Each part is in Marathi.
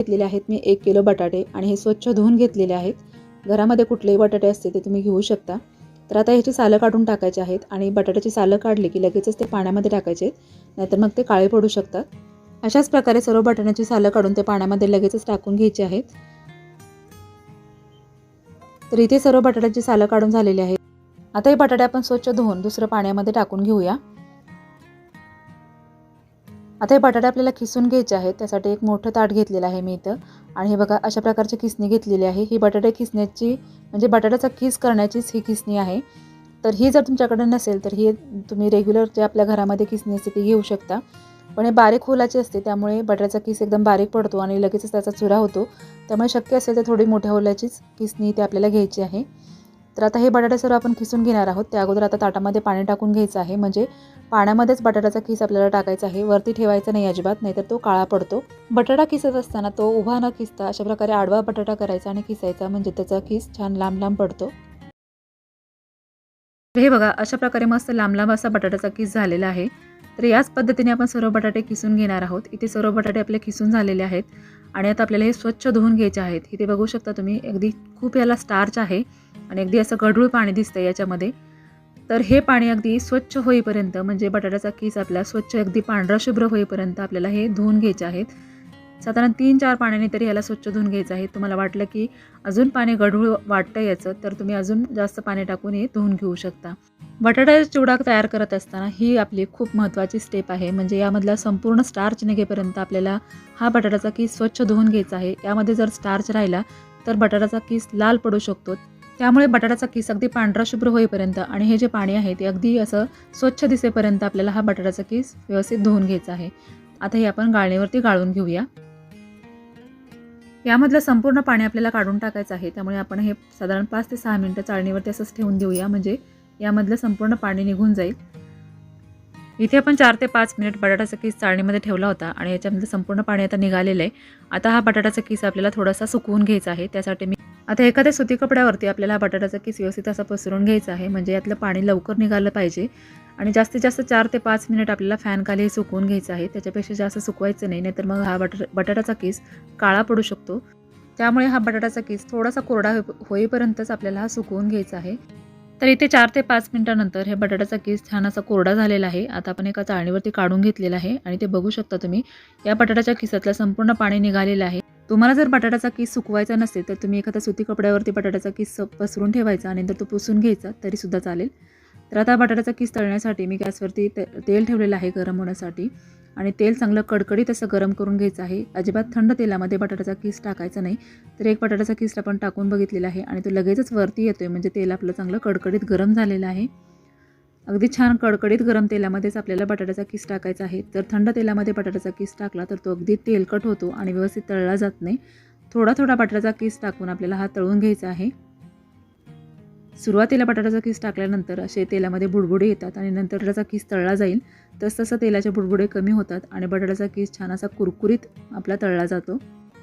घेतलेले आहेत. मी एक किलो बटाटे आणि हे स्वच्छ धुवून घेतलेले आहेत. घरामध्ये कुठलेही बटाटे असते ते तुम्ही घेऊ शकता. तर आता ह्याची सालं काढून टाकायचे आहेत आणि बटाट्याची सालं काढली की लगेचच ते पाण्यामध्ये टाकायचे आहेत. नाहीतर मग ते काळे पडू शकतात. अशाच प्रकारे सर्व बटाट्याची सालं काढून ते पाण्यामध्ये लगेचच टाकून घ्यायची आहेत. तर इथे सर्व बटाट्याची सालं काढून झालेली आहेत. आता हे बटाटे आपण स्वच्छ धुवून दुसरं पाण्यामध्ये टाकून घेऊया. आता हे बटाटे आपल्याला किसून घ्यायचे आहेत त्यासाठी एक मोठं ताट घेतलेलं आहे मी इथं. आणि हे बघा अशा प्रकारची किसणी घेतलेली आहे. ही बटाटे किसण्याची म्हणजे बटाट्याचा किस करण्याचीच ही किसणी आहे. तर ही जर तुमच्याकडे नसेल तर ही तुम्ही रेग्युलर जे आपल्या घरामध्ये किसणी असते ती घेऊ शकता. पण हे बारीक होलाची असते त्यामुळे बटाट्याचा किस एकदम बारीक पडतो आणि लगेचच त्याचा चुरा होतो. त्यामुळे शक्य असेल तर थोडी मोठ्या होलाचीच किसणी ती आपल्याला घ्यायची आहे. तर आता हे बटाटे सर्व आपण खिसून घेणार आहोत. त्या अगोदर आता ताटामध्ये पाणी टाकून घ्यायचं आहे. म्हणजे पाण्यामध्येच बटाट्याचा किस आपल्याला टाकायचा आहे. वरती ठेवायचा नाही अजिबात नाहीतर तो काळा पडतो. बटाटा खिसत असताना तो उभा न किसता अशा प्रकारे आडवा बटाटा करायचा आणि किसायचा म्हणजे त्याचा किस छान लांब लांब पडतो. हे बघा अशा प्रकारे मस्त लांब लांब असा बटाट्याचा किस झालेला आहे. तर याच पद्धतीने आपण सर्व बटाटे किसून घेणार आहोत. इथे सर्व बटाटे आपले किसून झालेले आहेत. आणि आता आपल्याला हे स्वच्छ धुवून घ्यायचे आहेत. इथे बघू शकता तुम्ही अगदी खूप याला स्टार्च आहे. आणि अगदी असं गढूळ पाणी दिसतं याच्यामध्ये. तर हे पाणी अगदी स्वच्छ होईपर्यंत म्हणजे बटाट्याचा किस आपला स्वच्छ अगदी पांढरा शुभ्र होईपर्यंत आपल्याला हे धुवून घ्यायचे आहेत. साधारण तीन चार पाण्याने तरी ह्याला स्वच्छ धुवून घ्यायचं आहे. तुम्हाला वाटलं की अजून पाणी गढूळ वाटतं याचं तर तुम्ही अजून जास्त पाणी टाकून हे धुवून घेऊ शकता. बटाट्याचा चिवडा तयार करत असताना ही आपली खूप महत्त्वाची स्टेप आहे. म्हणजे यामधला संपूर्ण स्टार्च निघेपर्यंत आपल्याला हा बटाट्याचा किस स्वच्छ धुवून घ्यायचा आहे. यामध्ये जर स्टार्च राहिला तर बटाट्याचा किस लाल पडू शकतो. त्यामुळे बटाट्याचा किस अगदी पांढरा शुभ्र होईपर्यंत आणि हे जे पाणी आहे ते अगदी असं स्वच्छ दिसेपर्यंत आपल्याला हा बटाट्याचा किस व्यवस्थित धुवून घ्यायचा आहे. आता हे आपण गाळणीवरती गाळून घेऊया. यामधलं संपूर्ण पाणी आपल्याला काढून टाकायचं आहे. त्यामुळे आपण हे साधारण पाच ते सहा मिनटं चाळणीवरती असंच ठेवून देऊया. म्हणजे यामधलं संपूर्ण पाणी निघून जाईल. इथे आपण चार ते पाच मिनिट बटाट्याचा किस चाळणीमध्ये ठेवला होता आणि याच्यामधलं संपूर्ण पाणी आता निघालेलं आहे. आता हा बटाट्याचा किस आपल्याला थोडासा सुकवून घ्यायचा आहे. त्यासाठी मी आता एखाद्या सुती कपड्यावरती आपल्याला हा बटाट्याचा किस व्यवस्थित असा पसरून घ्यायचा आहे. म्हणजे यातलं पाणी लवकर निघालं पाहिजे. आणि जास्तीत जास्त चार ते पाच मिनिट आपल्याला फॅनखाली हे सुकवून घ्यायचं आहे. त्याच्यापेक्षा जास्त सुकवायचं नाही नाहीतर मग हा बटा बटाट्याचा किस काळा पडू शकतो. त्यामुळे हा बटाट्याचा किस थोडासा कोरडा हो होईपर्यंतच आपल्याला हा सुकवून घ्यायचा आहे. तर इथे चार ते पाच मिनिटानंतर हे बटाट्याचा किस छान असा कोरडा झालेला आहे. आता आपण एका चाळणीवरती काढून घेतलेला आहे. आणि ते बघू शकता तुम्ही या बटाट्याच्या किसातलं संपूर्ण पाणी निघालेलं आहे. तुम्हाला जर बटाट्याचा किस सुकवायचा नसेल तर तुम्ही एखाद्या सुती कपड्यावरती बटाट्याचा किस पसरून ठेवायचा आणि नंतर तो पुसून घ्यायचा तरीसुद्धा चालेल. तर आता बटाट्याचा किस तळण्यासाठी मी गॅसवरती ते तेल ठेवलेलं आहे गरम होण्यासाठी आणि तेल चांगलं कडकडीत असं गरम करून घ्यायचं आहे. अजिबात थंड तेलामध्ये बटाट्याचा किस टाकायचा नाही तर एक बटाट्याचा किस आपण टाकून बघितलेला आहे आणि तो लगेचच वरती येतो आहे म्हणजे तेल आपलं चांगलं कडकडीत गरम झालेलं आहे. अगदी छान कडकडीत गरम तेलामध्येच आपल्याला बटाट्याचा किस टाकायचा आहे. जर थंड तेलामध्ये बटाट्याचा किस टाकला तर तो अगदी तेलकट होतो आणि व्यवस्थित तळला जात नाही. थोडा थोडा बटाट्याचा किस टाकून आपल्याला हा तळून घ्यायचा आहे. सुरुवातीला बटाट्याचा किस टाकल्यानंतर असे तेलामध्ये बुडबुडे येतात आणि नंतर त्याचा किस तळला जाईल. तसतसं तेलाचे बुडबुडे कमी होतात आणि बटाट्याचा किस छान असा कुरकुरीत आपला तळला जातो.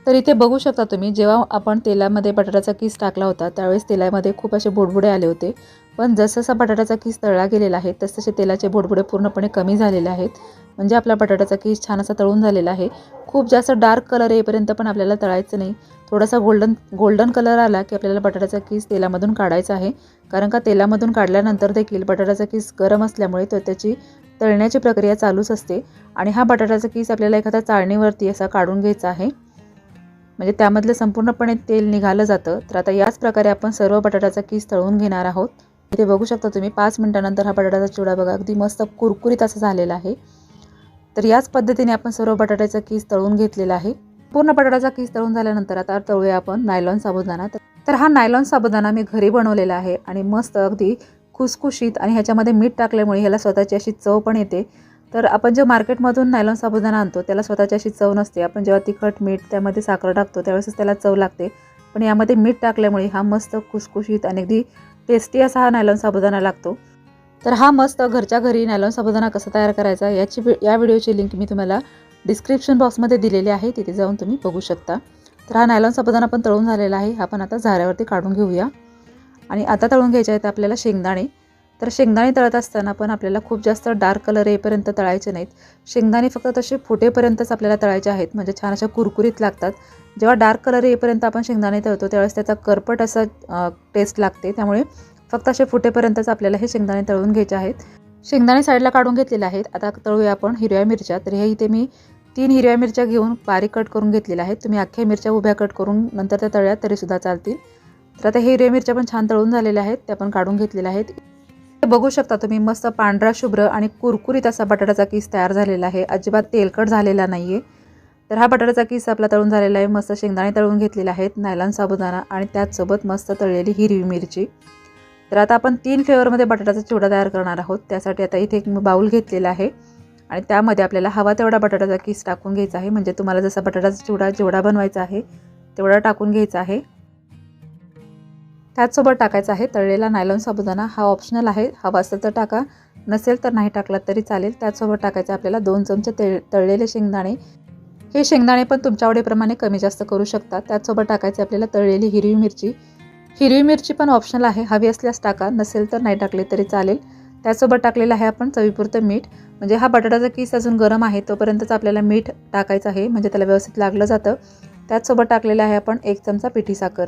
तर इथे बघू शकता तुम्ही जेव्हा आपण तेलामध्ये बटाट्याचा किस टाकला होता त्यावेळेस तेलामध्ये खूप असे बुडबुडे आले होते. पण जसजसा बटाट्याचा किस तळला गेलेला आहे तसतसे तेलाचे बोडबुडे पूर्णपणे कमी झालेले आहेत. म्हणजे आपला बटाट्याचा किस छान असा तळून झालेला आहे. खूप जास्त डार्क कलर येईपर्यंत पण आपल्याला तळायचं नाही. थोडासा गोल्डन गोल्डन कलर आला की आपल्याला बटाट्याचा किस तेलामधून काढायचा आहे. कारण का तेलामधून काढल्यानंतर देखील बटाट्याचा किस गरम असल्यामुळे तो त्याची तळण्याची प्रक्रिया चालूच असते. आणि हा बटाट्याचा किस आपल्याला एखाद्या चाळणीवरती असा काढून घ्यायचा आहे. म्हणजे त्यामधलं संपूर्णपणे तेल निघालं जातं. तर आता याच प्रकारे आपण सर्व बटाट्याचा किस तळून घेणार आहोत. इथे बघू शकता तुम्ही पाच मिनटानंतर हा बटाट्याचा चिवडा बघा अगदी मस्त कुरकुरीत असा झालेला आहे. तर याच पद्धतीने आपण सर्व बटाट्याचा किस तळून घेतलेला आहे. पूर्ण बटाट्याचा किस तळून झाल्यानंतर आता तळूया आपण नायलॉन साबुदाणा. तर हा नायलॉन साबुदाणा मी घरी बनवलेला आहे आणि मस्त अगदी खुसखुशीत आणि ह्याच्यामध्ये मीठ टाकल्यामुळे ह्याला स्वतःची अशी चव पण येते. तर आपण जे मार्केटमधून नायलॉन साबुदाणा आणतो त्याला स्वतःची अशी चव नसते. आपण जेव्हा तिखट मीठ त्यामध्ये साखर टाकतो त्यावेळेसच त्याला चव लागते. पण यामध्ये मीठ टाकल्यामुळे हा मस्त खुसखुशीत आणि अगदी टेस्टी असा हा नायलॉन साबुदाणा लागतो. तर हा मस्त घरच्या घरी नायलॉन साबुदाणा कसा तयार करायचा याची या व्हिडिओची लिंक मी तुम्हाला डिस्क्रिप्शन बॉक्समध्ये दिलेली आहे तिथे जाऊन तुम्ही बघू शकता. तर हा नायलॉन साबुदाणा पण तळून झालेला आहे हा पण आता झाऱ्यावरती काढून घेऊया. आणि आता तळून घ्यायचे आहेत आपल्याला शेंगदाणे. तर शेंगदाणे तळत असताना पण आपल्याला खूप जास्त डार्क कलर येईपर्यंत तळायचे नाहीत. शेंगदाणे फक्त तसे फुटेपर्यंतच आपल्याला तळायचे आहेत म्हणजे छान अशा कुरकुरीत लागतात. जेव्हा डार्क कलर येईपर्यंत आपण शेंगदाणे तळतो त्यावेळेस त्याचा करपट असा टेस्ट लागते. त्यामुळे फक्त असे फुटेपर्यंतच आपल्याला हे शेंगदाणे तळून घ्यायचे आहेत. शेंगदाणे साईडला काढून घेतलेले आहेत. आता तळूया आपण हिरव्या मिरच्या. तर हे इथे मी तीन हिरव्या मिरच्या घेऊन बारीक कट करून घेतलेल्या आहेत. तुम्ही अख्ख्या मिरच्या उभ्या कट करून नंतर त्या तळ्यात तरीसुद्धा चालतील. तर आता हे हिरव्या मिरच्या पण छान तळून झालेल्या आहेत. त्या पण काढून घेतलेल्या आहेत. हे बघू शकता तुम्ही मस्त पांढरा शुभ्र आणि कुरकुरीत असा बटाट्याचा किस तयार झालेला आहे. अजिबात तेलकट झालेला नाही आहे तर हा बटाट्याचा किस आपला तळून झालेला आहे. मस्त शेंगदाणे तळून घेतलेले आहेत. नायलॉन साबुदाणा आणि त्याचसोबत मस्त तळलेली हिरवी मिरची. तर आता आपण तीन फ्लेवरमध्ये बटाट्याचा चिवडा तयार करणार आहोत. त्यासाठी आता इथे एक बाऊल घेतलेला आहे. आणि त्यामध्ये आपल्याला हवा तेवढा बटाट्याचा किस टाकून घ्यायचा आहे. म्हणजे तुम्हाला जसा बटाट्याचा चिवडा जेवढा बनवायचा आहे तेवढा टाकून घ्यायचा आहे. त्याचसोबत टाकायचा आहे तळलेला नायलॉन साबुदाणा. हा ऑप्शनल आहे. हवा असेल तर टाका. नसेल तर नाही टाकला तरी चालेल. त्याचसोबत टाकायचं आपल्याला दोन चमचे तळ तळलेले शेंगदाणे. हे शेंगदाणे पण तुमच्या आवडीप्रमाणे कमी जास्त करू शकता. त्याचसोबत टाकायचे आपल्याला तळलेली हिरवी मिरची. हिरवी मिरची पण ऑप्शनल आहे. हवी असल्यास टाका. नसेल तर नाही टाकले तरी चालेल. त्यासोबत टाकलेलं आहे आपण चवीपुरतं मीठ. म्हणजे हा बटाट्याचा किस अजून गरम आहे तोपर्यंतच आपल्याला मीठ टाकायचं आहे. म्हणजे त्याला व्यवस्थित लागलं जातं. त्याचसोबत टाकलेलं आहे आपण एक चमचा पिठी साखर.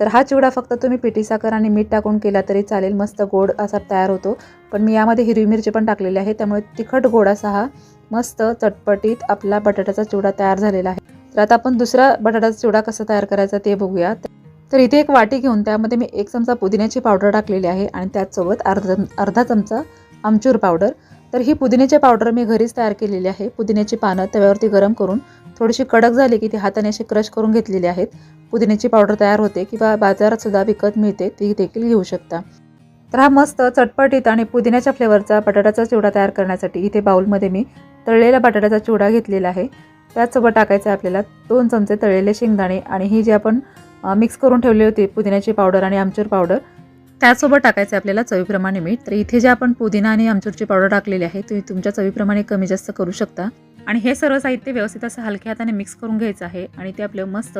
तर हा चिवडा फक्त तुम्ही पिठी साखर आणि मीठ टाकून केला तरी चालेल. मस्त गोड असा तयार होतो. पण मी यामध्ये हिरवी मिरची पण टाकलेली आहे. त्यामुळे तिखट गोड असा हा. मस्त चटपटीत आपला बटाट्याचा चिवडा तयार झालेला आहे. तर आता आपण दुसरा बटाट्याचा चिवडा कसा तयार करायचा ते बघूया. तर इथे एक वाटी घेऊन त्यामध्ये मी एक चमचा पुदिन्याची पावडर टाकलेली आहे आणि त्याचसोबत अर्धा अर्धा चमचा आमचूर पावडर. तर ही पुदिन्याची पावडर मी घरीच तयार केलेली आहे. पुदिन्याची पानं तव्यावरती गरम करून थोडीशी कडक झाली की ती हाताने अशी क्रश करून घेतलेली आहेत. पुदिन्याची पावडर तयार होते किंवा बाजारात सुद्धा विकत मिळते ती देखील घेऊ शकता. तर हा मस्त चटपटीत आणि पुदिन्याच्या फ्लेवरचा बटाट्याचा चिवडा तयार करण्यासाठी इथे बाउलमध्ये मी तळलेला बटाट्याचा चिवडा घेतलेला आहे. त्याचसोबत टाकायचं आहे आपल्याला दोन चमचे तळलेले शेंगदाणे आणि ही जी आपण मिक्स करून ठेवली होती पुदिन्याची पावडर आणि आमचूर पावडर त्याचसोबत टाकायचं आहे आपल्याला चवीप्रमाणे मीठ. तर इथे जे आपण पुदिना आणि आमचूरची पावडर टाकलेली आहे तुम्ही तुमच्या चवीप्रमाणे कमी जास्त करू शकता. आणि हे सर्व साहित्य व्यवस्थित असं हलक्या हाताने मिक्स करून घ्यायचं आहे. आणि ते आपलं मस्त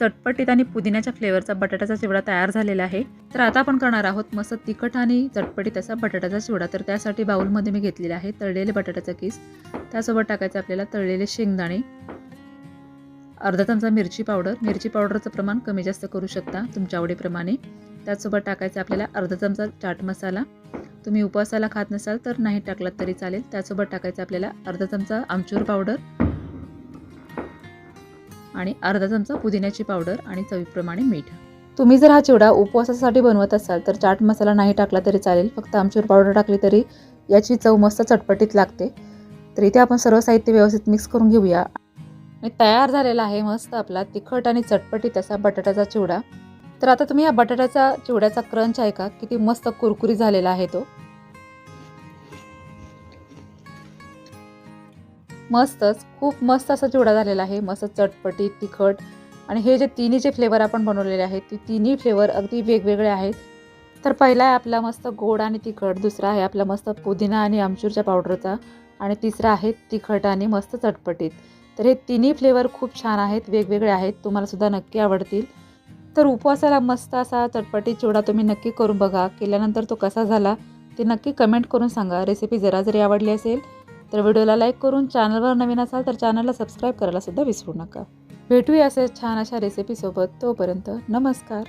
चटपटीत आणि पुदिन्याच्या फ्लेवरचा बटाट्याचा चिवडा तयार झालेला आहे. तर आता आपण करणार आहोत मस्त तिखट आणि चटपटीत असा बटाट्याचा चिवडा. तर त्यासाठी बाउलमध्ये मी घेतलेला आहे तळलेले बटाट्याचा किस. त्यासोबत टाकायचं आपल्याला तळलेले शेंगदाणे. अर्धा चमचा मिरची पावडर. मिरची पावडरचं प्रमाण कमी जास्त करू शकता तुमच्या आवडीप्रमाणे. त्याचसोबत टाकायचं आपल्याला अर्धा चमचा चाट मसाला. तुम्ही उपवासाला खात नसाल तर नाही टाकलात तरी चालेल. त्यासोबत टाकायचं आपल्याला अर्धा चमचा आमचूर पावडर आणि अर्धा चमचा पुदिन्याची पावडर आणि चवीप्रमाणे मीठ. तुम्ही जर हा चिवडा उपवासासाठी बनवत असाल तर चाट मसाला नाही टाकला तरी चालेल. फक्त आमचूर पावडर टाकली तरी याची चव मस्त चटपटीत लागते. तर इथे आपण सर्व साहित्य व्यवस्थित मिक्स करून घेऊया. आणि तयार झालेला आहे मस्त आपला तिखट आणि चटपटीत असा बटाट्याचा चिवडा. तर आता तुम्ही या बटाट्याचा चिवड्याचा क्रंच आहे का? किती मस्त कुरकुरी झालेला आहे तो. मस्तच खूप मस्त असा चिवडा झालेला आहे. मस्त चटपटीत तिखट आणि हे जे तिन्ही जे फ्लेवर आपण बनवलेले आहेत ते तिन्ही फ्लेवर अगदी वेगवेगळे आहेत. तर पहिला आहे आपला मस्त गोड आणि तिखट दुसरा आहे आपला मस्त पुदिना आणि आमचूरच्या पावडरचा आणि तिसरा आहे तिखट आणि मस्त चटपटीत. तर हे तिन्ही फ्लेवर खूप छान आहेत वेगवेगळे आहेत. तुम्हाला सुद्धा नक्की आवडतील. तर उपवासाला मस्त असा चटपटी चिवडा तुम्ही नक्की करून बघा. केल्यानंतर तो कसा झाला ते नक्की कमेंट करून सांगा. रेसिपी जरा जरी आवडली असेल तर व्हिडिओला लाईक करून चॅनलवर नवीन असाल तर चॅनलला सबस्क्राईब करायला सुद्धा विसरू नका. भेटूया असे छान अशा रेसिपीसोबत तोपर्यंत नमस्कार.